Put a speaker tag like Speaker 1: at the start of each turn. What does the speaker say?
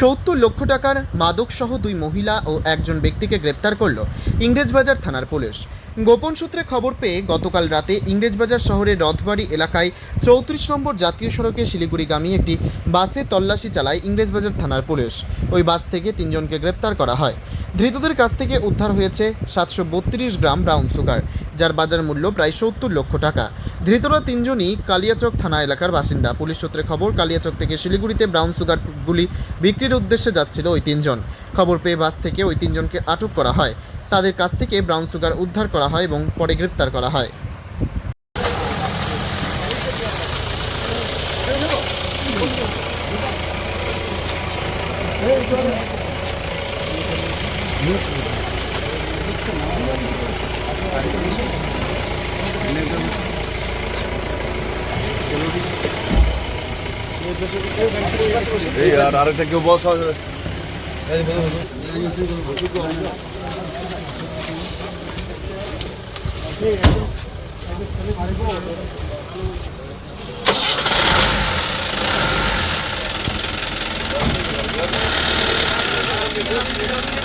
Speaker 1: সত্তর লক্ষ টাকার মাদকসহ দুই মহিলা ও একজন ব্যক্তিকে গ্রেপ্তার করল ইংরেজবাজার থানার পুলিশ। গোপন সূত্রে খবর পেয়ে গতকাল রাতে ইংরেজবাজার শহরের রথবাড়ি এলাকায় চৌত্রিশ নম্বর জাতীয় সড়কে শিলিগুড়িগামী একটি বাসে তল্লাশি চালায় ইংরেজবাজার থানার পুলিশ। ওই বাস থেকে তিনজনকে গ্রেপ্তার করা হয়। ধৃতদের কাছ থেকে উদ্ধার হয়েছে সাতশো বত্রিশ গ্রাম ব্রাউন সুগার। যার বাজার মূল্য প্রায় সত্তর লক্ষ টাকা। ধৃতরা তিনজনই কালিয়াচক থানা এলাকার বাসিন্দা। পুলিশ সূত্রে খবর, কালিয়াচক থেকে শিলিগুড়িতে ব্রাউন সুগারগুলি বিক্রির উদ্দেশ্যে যাচ্ছিল ওই তিনজন। খবর পেয়ে বাস থেকে ওই তিনজনকে আটক করা হয়। তাদের কাছ থেকে ব্রাউন সুগার উদ্ধার করা হয় এবং পরে গ্রেপ্তার করা হয়।
Speaker 2: এই আর আরেকটা কেউ বস হবে Thank you.